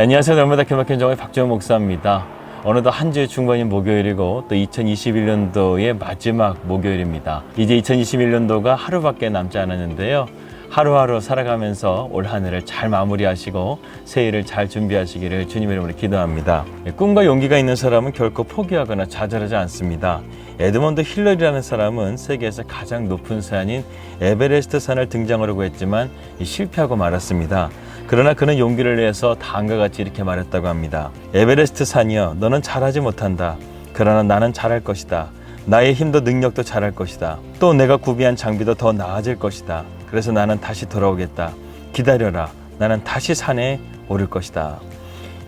예, 안녕하세요. 날마다 기막힌 정의 박정호 목사입니다. 어느덧 한 주의 중반인 목요일이고 또 2021년도의 마지막 목요일입니다. 이제 2021년도가 하루밖에 남지 않았는데요. 하루하루 살아가면서 올 한 해를 잘 마무리하시고 새해를 잘 준비하시기를 주님의 이름으로 기도합니다. 예, 꿈과 용기가 있는 사람은 결코 포기하거나 좌절하지 않습니다. 에드먼드 힐러리라는 사람은 세계에서 가장 높은 산인 에베레스트 산을 등장하려고 했지만 실패하고 말았습니다. 그러나 그는 용기를 내서 다음과 같이 이렇게 말했다고 합니다. 에베레스트 산이여, 너는 잘하지 못한다. 그러나 나는 잘할 것이다. 나의 힘도 능력도 잘할 것이다. 또 내가 구비한 장비도 더 나아질 것이다. 그래서 나는 다시 돌아오겠다. 기다려라. 나는 다시 산에 오를 것이다.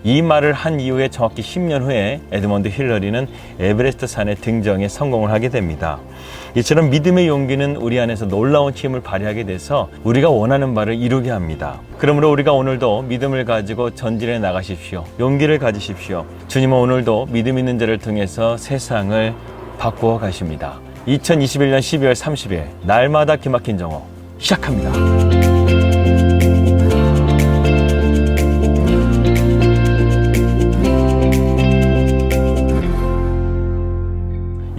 이 말을 한 이후에 정확히 10년 후에 에드먼드 힐러리는 에베레스트 산에 등정에 성공을 하게 됩니다. 이처럼 믿음의 용기는 우리 안에서 놀라운 힘을 발휘하게 돼서 우리가 원하는 바를 이루게 합니다. 그러므로 우리가 오늘도 믿음을 가지고 전진해 나가십시오. 용기를 가지십시오. 주님은 오늘도 믿음 있는 자를 통해서 세상을 바꾸어 가십니다. 2021년 12월 30일 날마다 기막힌 정오 시작합니다.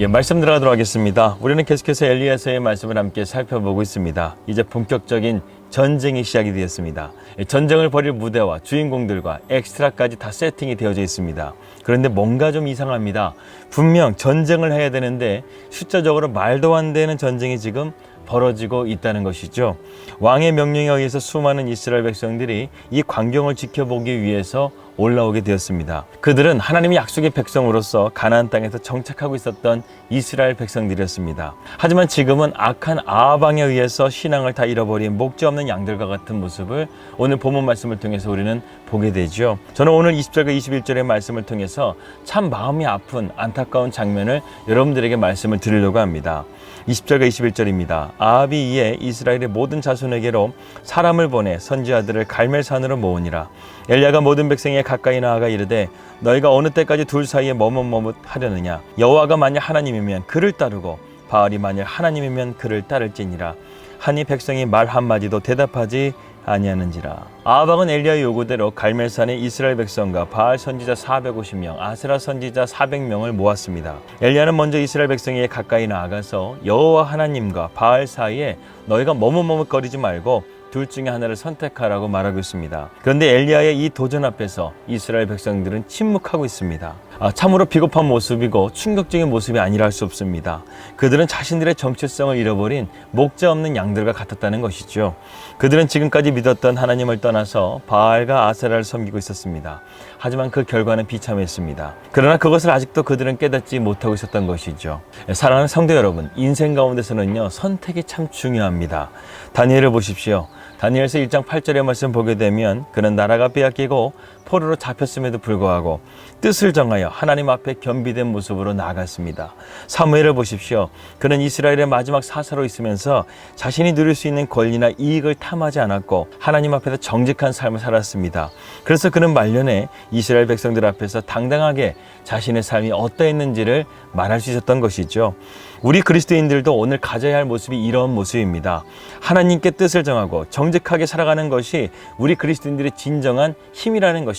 예, 말씀 들어가도록 하겠습니다. 우리는 계속해서 엘리야서의 말씀을 함께 살펴보고 있습니다. 이제 본격적인 전쟁이 시작이 되었습니다. 예, 전쟁을 벌일 무대와 주인공들과 엑스트라까지 다 세팅이 되어져 있습니다. 그런데 뭔가 좀 이상합니다. 분명 전쟁을 해야 되는데 숫자적으로 말도 안 되는 전쟁이 지금 벌어지고 있다는 것이죠. 왕의 명령에 의해서 수많은 이스라엘 백성들이 이 광경을 지켜보기 위해서 올라오게 되었습니다. 그들은 하나님의 약속의 백성으로서 가나안 땅에서 정착하고 있었던 이스라엘 백성들이었습니다. 하지만 지금은 악한 아방에 의해서 신앙을 다 잃어버린 목재 없는 양들과 같은 모습을 오늘 본문 말씀을 통해서 우리는 보게 되죠. 저는 오늘 20절과 21절의 말씀을 통해서 참 마음이 아픈 안타까운 장면을 여러분들에게 말씀을 드리려고 합니다. 20절과 21절입니다. 아합이 이에 이스라엘의 모든 자손에게로 사람을 보내 선지자들을 갈멜산으로 모으니라. 엘리야가 모든 백성에 가까이 나아가 이르되 너희가 어느 때까지 둘 사이에 머뭇머뭇 하려느냐 여호와가 만일 하나님이면 그를 따르고 바알이 만일 하나님이면 그를 따를지니라. 하니 백성이 말 한마디도 대답하지 아니하는지라. 아합은 엘리야의 요구대로 갈멜산에 이스라엘 백성과 바알 선지자 450명, 아세라 선지자 400명을 모았습니다. 엘리야는 먼저 이스라엘 백성에게 가까이 나아가서 여호와 하나님과 바알 사이에 너희가 머뭇머뭇거리지 말고 둘 중에 하나를 선택하라고 말하고 있습니다. 그런데 엘리야의 이 도전 앞에서 이스라엘 백성들은 침묵하고 있습니다. 아, 참으로 비겁한 모습이고 충격적인 모습이 아니라 할 수 없습니다. 그들은 자신들의 정체성을 잃어버린 목자 없는 양들과 같았다는 것이죠. 그들은 지금까지 믿었던 하나님을 떠나서 바알과 아세라를 섬기고 있었습니다. 하지만 그 결과는 비참했습니다. 그러나 그것을 아직도 그들은 깨닫지 못하고 있었던 것이죠. 사랑하는 성도 여러분, 인생 가운데서는요, 선택이 참 중요합니다. 다니엘을 보십시오. 다니엘서 1장 8절의 말씀 보게 되면 그는 나라가 빼앗기고 포로로 잡혔음에도 불구하고 뜻을 정하여 하나님 앞에 겸비된 모습으로 나아갔습니다. 사무엘을 보십시오. 그는 이스라엘의 마지막 사사로 있으면서 자신이 누릴 수 있는 권리나 이익을 탐하지 않았고 하나님 앞에서 정직한 삶을 살았습니다. 그래서 그는 말년에 이스라엘 백성들 앞에서 당당하게 자신의 삶이 어떠했는지를 말할 수 있었던 것이죠. 우리 그리스도인들도 오늘 가져야 할 모습이 이런 모습입니다. 하나님께 뜻을 정하고 정직하게 살아가는 것이 우리 그리스도인들의 진정한 힘이라는 것입니다.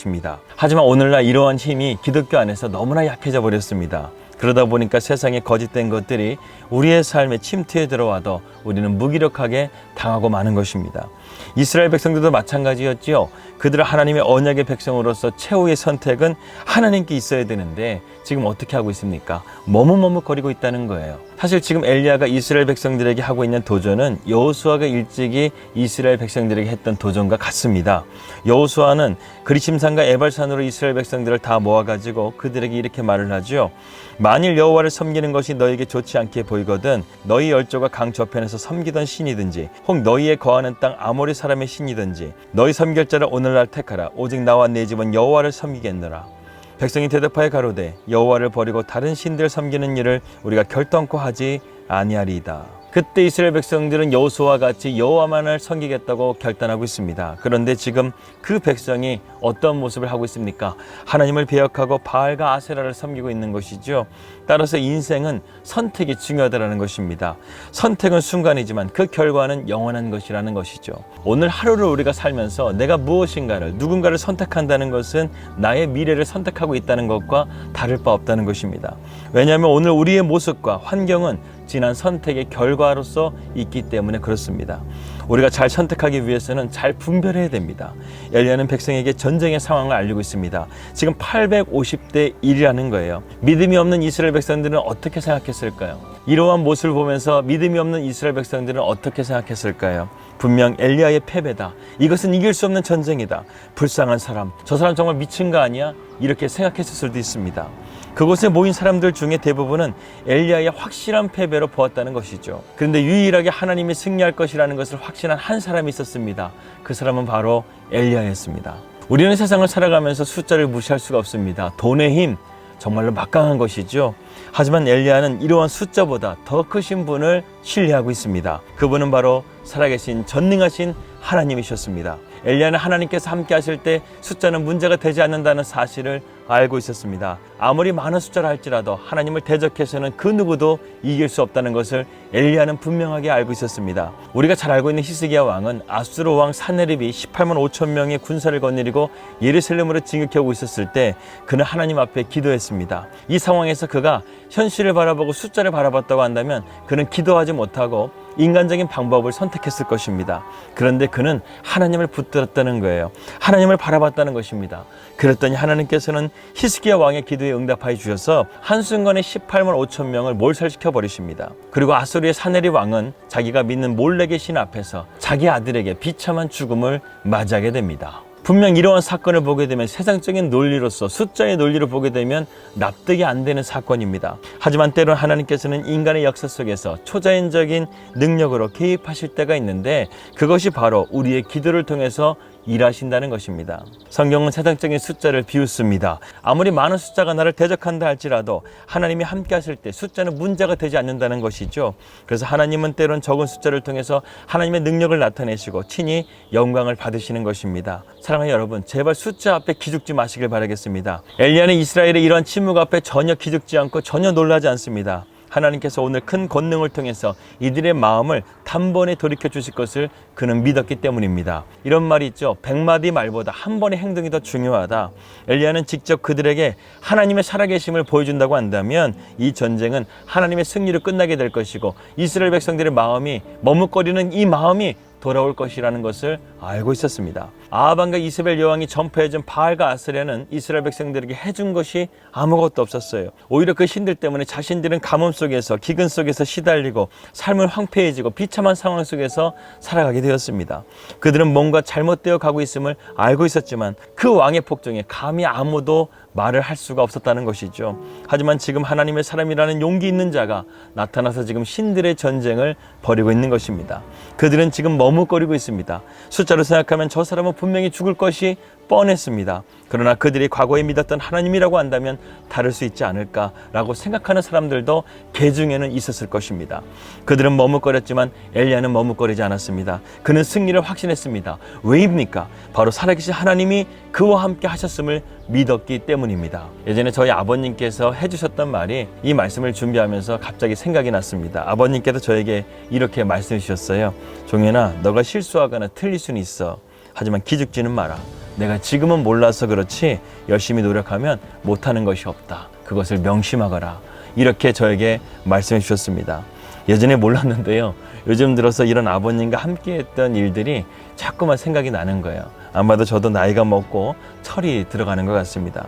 하지만 오늘날 이러한 힘이 기독교 안에서 너무나 약해져 버렸습니다. 그러다 보니까 세상의 거짓된 것들이 우리의 삶에 침투해 들어와도 우리는 무기력하게 당하고 마는 것입니다. 이스라엘 백성들도 마찬가지였지요. 그들은 하나님의 언약의 백성으로서 최후의 선택은 하나님께 있어야 되는데 지금 어떻게 하고 있습니까? 머뭇머뭇거리고 있다는 거예요. 사실 지금 엘리야가 이스라엘 백성들에게 하고 있는 도전은 여호수아가 일찍이 이스라엘 백성들에게 했던 도전과 같습니다. 여호수아는 그리심산과 에발산으로 이스라엘 백성들을 다 모아 가지고 그들에게 이렇게 말을 하죠. 만일 여호와를 섬기는 것이 너에게 좋지 않게 보이거든 너희 열조가 강 저편에서 섬기던 신이든지 혹 너희의 거하는 땅 아모리 사람의 신이든지 너희 섬길 자를 오늘날 택하라 오직 나와 내 집은 여호와를 섬기겠노라 백성이 대답하여 가로되 여호와를 버리고 다른 신들 섬기는 일을 우리가 결단코 하지 아니하리이다 그때 이스라엘 백성들은 여호수아와 같이 여호와만을 섬기겠다고 결단하고 있습니다. 그런데 지금 그 백성이 어떤 모습을 하고 있습니까? 하나님을 배역하고 바알과 아세라를 섬기고 있는 것이죠. 따라서 인생은 선택이 중요하다는 것입니다. 선택은 순간이지만 그 결과는 영원한 것이라는 것이죠. 오늘 하루를 우리가 살면서 내가 무엇인가를 누군가를 선택한다는 것은 나의 미래를 선택하고 있다는 것과 다를 바 없다는 것입니다. 왜냐하면 오늘 우리의 모습과 환경은 지난 선택의 결과로서 있기 때문에 그렇습니다. 우리가 잘 선택하기 위해서는 잘 분별해야 됩니다. 엘리야는 백성에게 전쟁의 상황을 알리고 있습니다. 지금 850대 1이라는 거예요. 믿음이 없는 이스라엘 백성들은 어떻게 생각했을까요? 이러한 모습을 보면서 믿음이 없는 이스라엘 백성들은 어떻게 생각했을까요? 분명 엘리야의 패배다. 이것은 이길 수 없는 전쟁이다. 불쌍한 사람, 저 사람 정말 미친 거 아니야? 이렇게 생각했을 수도 있습니다. 그곳에 모인 사람들 중에 대부분은 엘리야의 확실한 패배로 보았다는 것이죠. 그런데 유일하게 하나님이 승리할 것이라는 것을 확 신한 한 사람이 있었습니다. 그 사람은 바로 엘리야였습니다. 우리는 세상을 살아가면서 숫자를 무시할 수가 없습니다. 돈의 힘, 정말로 막강한 것이죠. 하지만 엘리야는 이러한 숫자보다 더 크신 분을 신뢰하고 있습니다. 그분은 바로 살아계신 전능하신 하나님이셨습니다. 엘리야는 하나님께서 함께 하실 때 숫자는 문제가 되지 않는다는 사실을 알고 있었습니다. 아무리 많은 숫자를 할지라도 하나님을 대적해서는 그 누구도 이길 수 없다는 것을 엘리야는 분명하게 알고 있었습니다. 우리가 잘 알고 있는 히스기야 왕은 아수르 왕 사네립이 18만 5천 명의 군사를 거느리고 예루살렘으로 진격해 오고 있었을 때 그는 하나님 앞에 기도했습니다. 이 상황에서 그가 현실을 바라보고 숫자를 바라봤다고 한다면 그는 기도하지 못하고 인간적인 방법을 선택했을 것입니다. 그런데 그는 하나님을 붙들었다는 거예요. 하나님을 바라봤다는 것입니다. 그랬더니 하나님께서는 히스기야 왕의 기도에 응답하여 주셔서 한순간에 18만 5천 명을 몰살시켜 버리십니다. 그리고 아수르의 사네리 왕은 자기가 믿는 몰렉의 신 앞에서 자기 아들에게 비참한 죽음을 맞이하게 됩니다. 분명 이러한 사건을 보게 되면 세상적인 논리로서 숫자의 논리를 보게 되면 납득이 안 되는 사건입니다. 하지만 때론 하나님께서는 인간의 역사 속에서 초자연적인 능력으로 개입하실 때가 있는데 그것이 바로 우리의 기도를 통해서 일하신다는 것입니다. 성경은 세상적인 숫자를 비웃습니다. 아무리 많은 숫자가 나를 대적한다 할지라도 하나님이 함께 하실 때 숫자는 문제가 되지 않는다는 것이죠. 그래서 하나님은 때론 적은 숫자를 통해서 하나님의 능력을 나타내시고 친히 영광을 받으시는 것입니다. 사랑하는 여러분, 제발 숫자 앞에 기죽지 마시길 바라겠습니다. 엘리야는 이스라엘의 이러한 침묵 앞에 전혀 기죽지 않고 전혀 놀라지 않습니다. 하나님께서 오늘 큰 권능을 통해서 이들의 마음을 단번에 돌이켜 주실 것을 그는 믿었기 때문입니다. 이런 말이 있죠. 백마디 말보다 한 번의 행동이 더 중요하다. 엘리야는 직접 그들에게 하나님의 살아계심을 보여준다고 한다면 이 전쟁은 하나님의 승리로 끝나게 될 것이고 이스라엘 백성들의 마음이 머뭇거리는 이 마음이 돌아올 것이라는 것을 알고 있었습니다. 아합과 이스벨 여왕이 전파해준 바알과 아스레는 이스라엘 백성들에게 해준 것이 아무것도 없었어요. 오히려 그 신들 때문에 자신들은 가뭄 속에서 기근 속에서 시달리고 삶을 황폐해지고 비참한 상황 속에서 살아가게 되었습니다. 그들은 뭔가 잘못되어 가고 있음을 알고 있었지만 그 왕의 폭정에 감히 아무도 말을 할 수가 없었다는 것이죠. 하지만 지금 하나님의 사람이라는 용기 있는 자가 나타나서 지금 신들의 전쟁을 벌이고 있는 것입니다. 그들은 지금 머뭇거리고 있습니다. 숫자로 생각하면 저 사람은 분명히 죽을 것이 뻔했습니다. 그러나 그들이 과거에 믿었던 하나님이라고 한다면 다를 수 있지 않을까라고 생각하는 사람들도 개 중에는 있었을 것입니다. 그들은 머뭇거렸지만 엘리야는 머뭇거리지 않았습니다. 그는 승리를 확신했습니다. 왜입니까? 바로 살아계신 하나님이 그와 함께 하셨음을 믿었기 때문입니다. 예전에 저희 아버님께서 해주셨던 말이 이 말씀을 준비하면서 갑자기 생각이 났습니다. 아버님께서 저에게 이렇게 말씀해 주셨어요. 종현아, 너가 실수하거나 틀릴 수는 있어. 하지만 기죽지는 마라. 내가 지금은 몰라서 그렇지 열심히 노력하면 못하는 것이 없다. 그것을 명심하거라. 이렇게 저에게 말씀해 주셨습니다. 예전에 몰랐는데요. 요즘 들어서 이런 아버님과 함께 했던 일들이 자꾸만 생각이 나는 거예요. 아마도 저도 나이가 먹고 철이 들어가는 것 같습니다.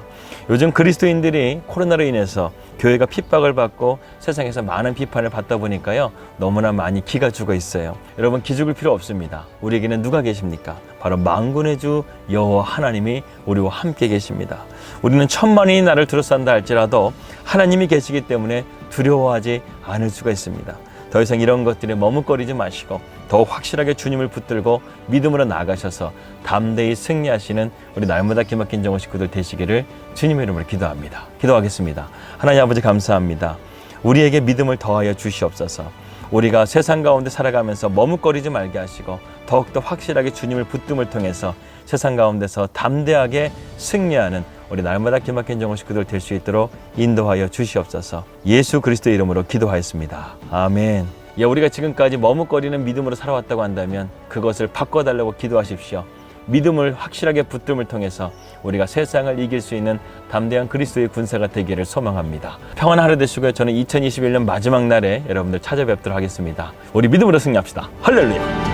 요즘 그리스도인들이 코로나로 인해서 교회가 핍박을 받고 세상에서 많은 비판을 받다 보니까요. 너무나 많이 기가 죽어 있어요. 여러분 기죽을 필요 없습니다. 우리에게는 누가 계십니까? 바로 망군의 주 여호와 하나님이 우리와 함께 계십니다. 우리는 천만인이 나를 둘러싼다 할지라도 하나님이 계시기 때문에 두려워하지 않을 수가 있습니다. 더 이상 이런 것들에 머뭇거리지 마시고 더욱 확실하게 주님을 붙들고 믿음으로 나가셔서 담대히 승리하시는 우리 날마다 기막힌 정호 식구들 되시기를 주님의 이름으로 기도합니다. 기도하겠습니다. 하나님 아버지 감사합니다. 우리에게 믿음을 더하여 주시옵소서. 우리가 세상 가운데 살아가면서 머뭇거리지 말게 하시고 더욱더 확실하게 주님을 붙듦을 통해서 세상 가운데서 담대하게 승리하는 우리 날마다 기막힌 정원 식구들 될 수 있도록 인도하여 주시옵소서 예수 그리스도 이름으로 기도하였습니다. 아멘. 예, 우리가 지금까지 머뭇거리는 믿음으로 살아왔다고 한다면 그것을 바꿔달라고 기도하십시오. 믿음을 확실하게 붙듦을 통해서 우리가 세상을 이길 수 있는 담대한 그리스도의 군사가 되기를 소망합니다. 평안한 하루 되시고요. 저는 2021년 마지막 날에 여러분들 찾아뵙도록 하겠습니다. 우리 믿음으로 승리합시다. 할렐루야!